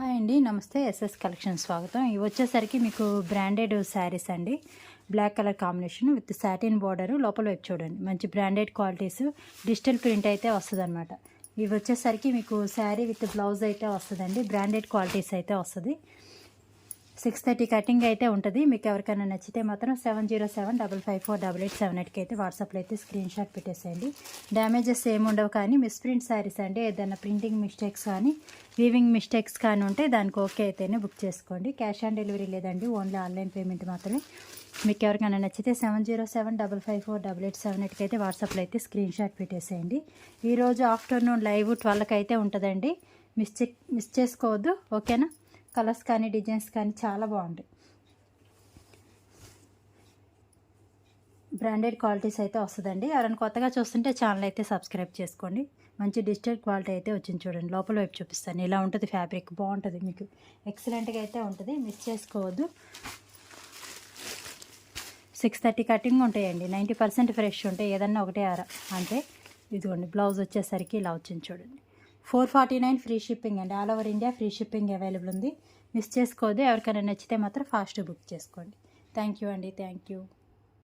Hi అండి నమస్తే SS collection స్వాగతం. ఇవి వచ్చేసరికి మీకు బ్రాండెడ్ శారీస్ అండి. Black colour combination with satin border లోపల వైపు చూడండి. మంచి బ్రాండెడ్ క్వాలిటీస్ డిజిటల్ ప్రింట్ అయితే వస్తుంది అనమాట ఇవి వచ్చేసరికి మీకు శారీ విత్ బ్లౌజ్ అయితే వస్తుందండి. బ్రాండెడ్ క్వాలిటీస్ అయితే వస్తుంది. సిక్స్ థర్టీ కటింగ్ అయితే ఉంటుంది. మీకు ఎవరికైనా నచ్చితే మాత్రం seven zero seven double five four double eight seven ఎయిట్కి అయితే వాట్సాప్లో అయితే స్క్రీన్ షాట్ పెట్టేసేయండి. డ్యామేజెస్ ఏమి ఉండవు కానీ మిస్ప్రింట్ శారీస్ అండి ఏదైనా ప్రింటింగ్ మిస్టేక్స్ కానీ వీవింగ్ మిస్టేక్స్ కానీ ఉంటే దానికి ఓకే అయితేనే బుక్ చేసుకోండి. క్యాష్ ఆన్ డెలివరీ లేదండి ఓన్లీ ఆన్లైన్ పేమెంట్ మాత్రమే. మీకు ఎవరికైనా నచ్చితే seven zero seven double five four double eight seven ఎయిట్కి అయితే వాట్సాప్లో అయితే స్క్రీన్ షాట్ పెట్టేసేయండి. ఈరోజు ఆఫ్టర్నూన్ లైవ్ ట్వెల్వ్కి అయితే ఉంటుందండి. మిస్ మిస్ చేసుకోవద్దు. ఓకేనా? కలర్స్ కానీ డిజైన్స్ కానీ చాలా బాగుంటాయి. బ్రాండెడ్ క్వాలిటీస్ అయితే వస్తుందండి. ఎవరైనా కొత్తగా చూస్తుంటే ఛానల్ అయితే సబ్స్క్రైబ్ చేసుకోండి. మంచి డిజిటల్ క్వాలిటీ అయితే వచ్చింది చూడండి. లోపల వైపు చూపిస్తాను. ఇలా ఉంటుంది ఫ్యాబ్రిక్. బాగుంటుంది మీకు. ఎక్సలెంట్గా అయితే ఉంటుంది. మిస్ చేసుకోవద్దు. సిక్స్ థర్టీ కటింగ్ ఉంటాయండి. నైంటీ పర్సెంట్ ఫ్రెష్ ఉంటాయి. ఏదన్నా ఒకటే అర అంటే ఇదిగోండి బ్లౌజ్ వచ్చేసరికి ఇలా వచ్చింది చూడండి. Four forty nine free shipping అండి. All over India free shipping available ఉంది. మిస్ చేసుకోవద్దు. ఎవరికైనా నచ్చితే మాత్రం ఫాస్ట్ బుక్ చేసుకోండి. థ్యాంక్ యూ అండి. Thank you.